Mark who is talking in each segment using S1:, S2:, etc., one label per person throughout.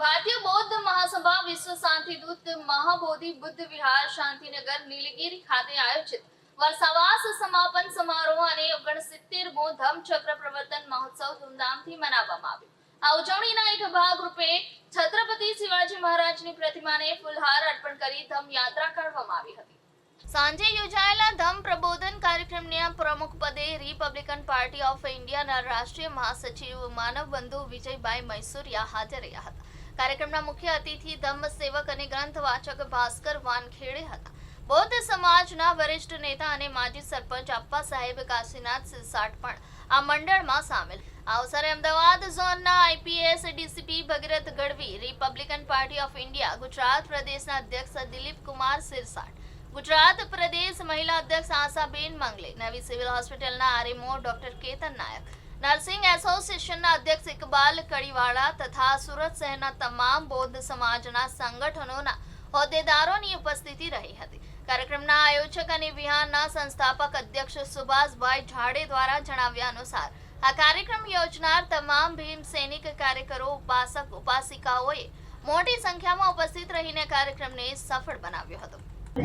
S1: ભારતીય બૌદ્ધ મહાસભા વિશ્વ શાંતિ દૂત મહાબોધિ બુદ્ધ વિહાર શાંતિનગર નીલગીરી ખાતે આયોજિત વર્ષાવાસ સમાપન સમારોહ અને ઓગણસિત્તેરમો ધમચક્ર પ્રવર્તન મહોત્સવ ધૂમધામથી મનાવવામાં આવ્યો. આ ઉજવણીના એક ભાગરૂપે છત્રપતિ શિવાજી મહારાજની પ્રતિમાને ફૂલહાર અર્પણ કરી ધમ યાત્રા કાઢવામાં આવી હતી. સાંજે યોજાયેલા ધમ પ્રબોધન કાર્યક્રમના પ્રમુખ પદે રિપબ્લિકન પાર્ટી ઓફ ઇન્ડિયાના રાષ્ટ્રીય મહાસચિવ માનવ બંધુ વિજયભાઈ મૈસુરિયા હાજર રહ્યા હતા. કાર્યક્રમના મુખ્ય અતિથિ ધમ્મ સેવક અને ગ્રંથ વાચક ભાસ્કર વાનખેડે હતા. બૌદ્ધ સમાજના વરિષ્ઠ નેતા અને માજી સરપંચ અપ્પા સાહેબ કાશીનાથ સિરસાટ પણ આ મંડળમાં સામેલ. આ અવસરે અમદાવાદ ઝોનના IPS DCP Bhagirath Gadhvi, Republican party of India, Gujarat પ્રદેશના અધ્યક્ષ દિલીપ કુમાર સિરસાટ, ગુજરાત પ્રદેશ મહિલા અધ્યક્ષ આશાબેન મંગલે, નવી સિવિલ હોસ્પિટલના RMO doctor Ketan Nayak nursing એસોસિએશનના અધ્યક્ષ ઇકબાલ કડીવાળા તથા સુરત શહેરના તમામ બૌદ્ધ સમાજના સંગઠનોના હોદ્દેદારોની ઉપસ્થિતિ રહી હતી કાર્યક્રમના આયોજક અને વિહારના સંસ્થાપક અધ્યક્ષ સુભાષભાઈ ઝાડે દ્વારા જણાવ્યા અનુસાર આ કાર્યક્રમ યોજનાર તમામ ભીમ સૈનિક કાર્યકરો ઉપાસક ઉપાસિકાઓએ મોટી સંખ્યામાં ઉપસ્થિત રહીને કાર્યક્રમને સફળ બનાવ્યો હતો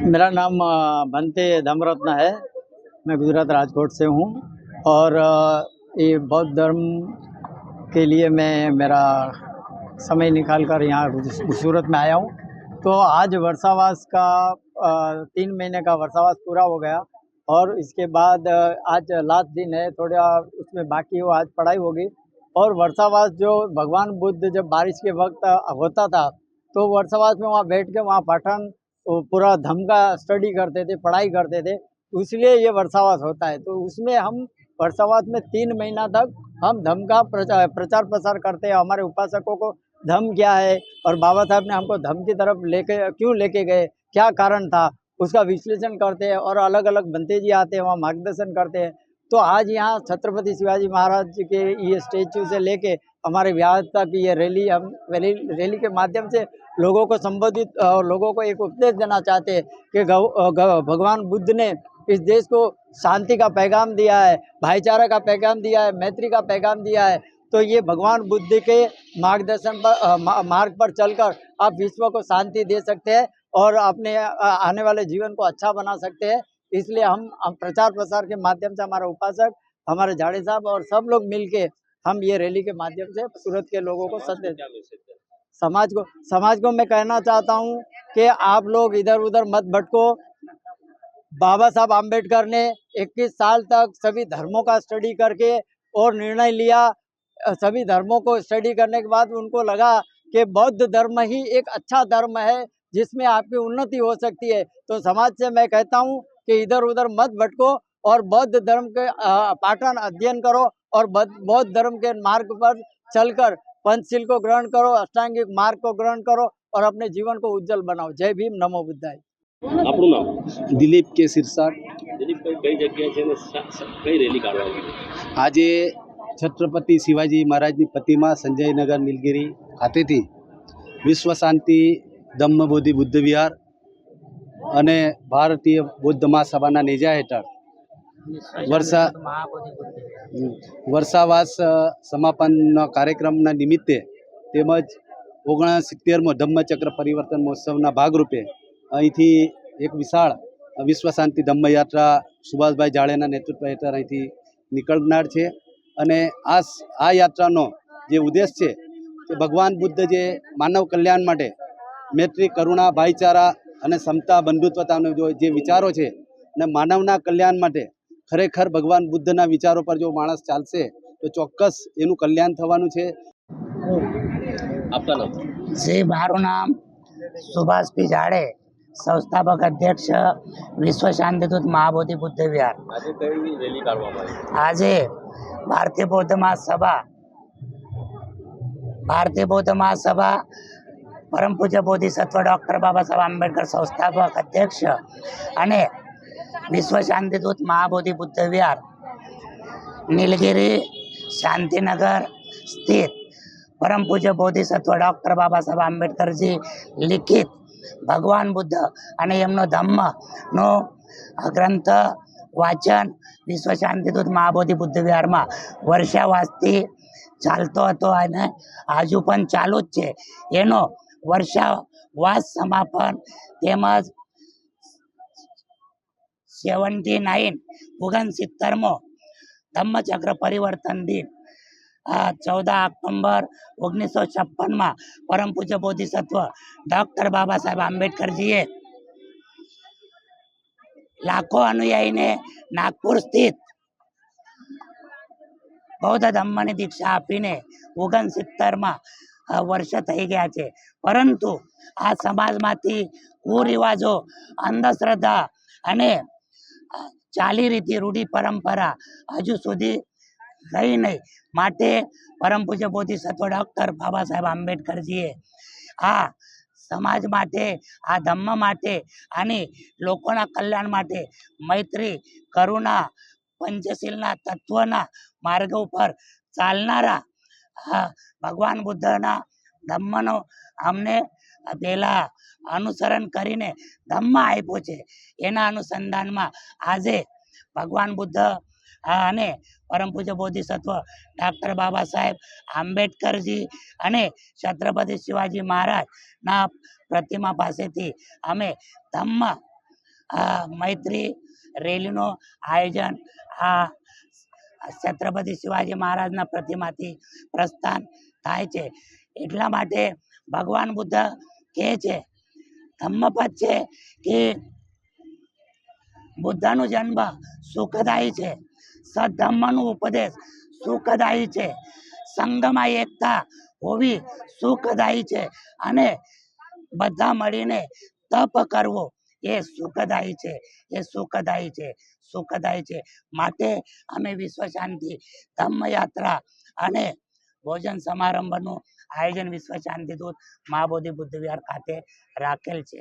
S2: मेरा नाम अ, भंते धमरत्न है मैं गुजरात राजकोट से हूँ और अ, ये बौद्ध धर्म के लिए मैं मेरा समय निकाल कर यहाँ सूरत में आया हूँ। तो आज वर्षावास का तीन महीने का वर्षावास पूरा हो गया और इसके बाद आज लास्ट दिन है, थोड़ा उसमें बाकी हो, आज पढ़ाई होगी। और वर्षावास जो भगवान बुद्ध जब बारिश के वक्त होता था तो वर्षावास में वहाँ बैठ के वहाँ पठन पूरा धम का स्टडी करते थे, पढ़ाई करते थे तो इसलिए ये वर्षावास होता है। तो उसमें हम वर्षावास में तीन महीना तक हम धम का प्रचार प्रचार प्रसार करते हैं। हमारे उपासकों को धम क्या है और बाबा साहब ने हमको धम की तरफ़ लेके, क्यों लेके गए? क्या कारण था? उसका विश्लेषण करते हैं और अलग अलग बनते जी आते हैं, वहाँ मार्गदर्शन करते हैं। तो आज यहाँ छत्रपति शिवाजी महाराज जी के ये स्टेचू से लेके हमारे बिहार तक ये रैली हम, रैली रैली के माध्यम से लोगों को संबोधित और लोगों को एक उपदेश देना चाहते हैं कि गौ- भगवान बुद्ध ने इस देश को शांति का पैगाम दिया है, भाईचारा का पैगाम दिया है, मैत्री का पैगाम दिया है। तो ये भगवान बुद्ध के मार्गदर्शन पर मार्ग पर चलकर आप विश्व को शांति दे सकते हैं और अपने आने वाले जीवन को अच्छा बना सकते हैं। इसलिए हम प्रचार प्रसार के माध्यम से हमारा उपासक, हमारे झाड़े साहब और सब लोग मिलके हम ये रैली के माध्यम से सूरत के लोगों को संदेश समाज को समाज को मैं कहना चाहता हूँ कि आप लोग इधर उधर मत भटको बाबा साहब आम्बेडकर ने 21 साल तक सभी धर्मों का स्टडी करके और निर्णय लिया। सभी धर्मों को स्टडी करने के बाद उनको लगा कि बौद्ध धर्म ही एक अच्छा धर्म है, जिसमें आपकी उन्नति हो सकती है। तो समाज से मैं कहता हूँ कि इधर उधर मत भटको और बौद्ध धर्म के पाठन अध्ययन करो और बौद्ध धर्म के मार्ग पर चलकर पंचशील को ग्रहण करो, अष्टांगिक मार्ग को ग्रहण करो और अपने जीवन को उज्जवल बनाओ। जय भीम, नमो बुद्धाय।
S3: આપણું નામ?
S4: દિલીપ કે સિરસાટ
S3: દિલીપભાઈ કઈ જગ્યાએ છે અને કઈ રેલી કાઢવાની
S4: આજે છત્રપતિ શિવાજી મહારાજની પ્રતિમા સંજયનગર નીલગીરી ખાતેથી વિશ્વ શાંતિ ધમ્મબોધિ બુદ્ધ વિહાર અને ભારતીય બૌદ્ધ મહાસભાના નેજા હેઠળ વર્ષા વર્ષાવાસ સમાપનના કાર્યક્રમના નિમિત્તે તેમજ ઓગણસિત્તેરમો ધમ્મચક્ર પરિવર્તન મહોત્સવના ભાગરૂપે અહીંથી એક વિશાળ વિશ્વ શાંતિ ધમ્મયાત્રા સુભાષભાઈ જાડેના નેતૃત્વ હેઠળ અહીંથી નીકળનાર છે. અને આ આ યાત્રાનો જે ઉદ્દેશ છે કે ભગવાન બુદ્ધ જે માનવ કલ્યાણ માટે મૈત્રી કરુણા ભાઈચારા અને સમતા બંધુત્વતાનો જો જે વિચારો છે અને માનવના કલ્યાણ માટે ખરેખર ભગવાન બુદ્ધના વિચારો પર જો માણસ ચાલશે તો ચોક્કસ એનું કલ્યાણ થવાનું છે.
S3: આપકા નામ?
S5: જે મારું નામ સુભાષભાઈ જાડે. સંસ્થાપક અધ્યક્ષ વિશ્વ શાંતિદૂત મહાબોધિ બુદ્ધ વિહાર
S3: આજે કઈ રેલી કાઢવામાં આવી?
S5: આજે ભારતીય બૌદ્ધ મહાસભા ભારતીય બૌદ્ધ મહાસભા પરમ પૂજ્ય બોધિસત્વ ડૉક્ટર બાબા સાહેબ આંબેડકર સંસ્થાપક અધ્યક્ષ અને વિશ્વ શાંતિદૂત મહાબોધિ બુદ્ધ વિહાર નીલગિરી ભગવાન બુદ્ધ અને એમનો ધમ્મનો ગ્રંથ વાચન વિશ્વ શાંતિદૂત મહાબોધિ બુદ્ધ વિહારમાં વર્ષાવાસથી ચાલતો હતો અને હજુ પણ ચાલુ જ છે. એનો વર્ષાવાસ સમાપન તેમજ સેવન્ટી નાઇન ઓગણસિત્તેરમો ધમ્મચક્ર પરિવર્તન દિન ચૌદ ઓક્ટોબર ઓગણીસો છપ્પનમાં પરમ પૂજ્ય બોધિસત્વ ડૉક્ટર બાબા સાહેબ આંબેડકરજીએ લાખો અનુયાયીને નાગપુર સ્થિત બૌદ્ધ ધમ્મની દીક્ષા આપીને ઓગણસિત્તેરમાં વર્ષ થઈ ગયા છે. પરંતુ આ સમાજમાંથી કુરિવાજો, અંધશ્રદ્ધા અને ચાલી રીતિ રૂઢી પરંપરા હજુ સુધી ગઈ નહીં. માટે પરમ પૂજ્ય બોધિસત્વ ડૉક્ટર બાબા સાહેબ આંબેડકરજીએ આ સમાજ માટે, આ ધમ્મ માટે અને લોકોના કલ્યાણ માટે મૈત્રી, કરુણા, પંચશીલના તત્વના માર્ગ ઉપર ચાલનારા ભગવાન બુદ્ધના ધમ્મનો અમને પહેલાં અનુસરણ કરીને ધમ્મ આપ્યો છે. એના અનુસંધાનમાં આજે ભગવાન બુદ્ધ આ અને પરમ પૂજ્ય બોધિસત્વ ડૉક્ટર બાબા સાહેબ આંબેડકરજી અને છત્રપતિ શિવાજી મહારાજના પ્રતિમા પાસેથી અમે ધમ્મ મૈત્રી રેલીનો આયોજન આ છત્રપતિ શિવાજી મહારાજના પ્રતિમાથી પ્રસ્થાન થાય છે. એટલા માટે ભગવાન બુદ્ધ કહે છે ધમ્મપદ છે કે બુદ્ધનો જન્મ સુખદાયી છે. સદ્ધમ્મનો ઉપદેશ સુખદાયી છે. સંગમાં એકતા હોવી સુખદાયી છે અને બધા મળીને તપ કરવો એ સુખદાયી છે. એ સુખદાયી છે. સુખદાયી છે. માટે અમે વિશ્વ શાંતિ ધમ્મયાત્રા અને ભોજન સમારંભનું આયોજન વિશ્વ શાંતિ દૂત મહાબોધિ બુદ્ધ વિહાર ખાતે રાખેલ છે.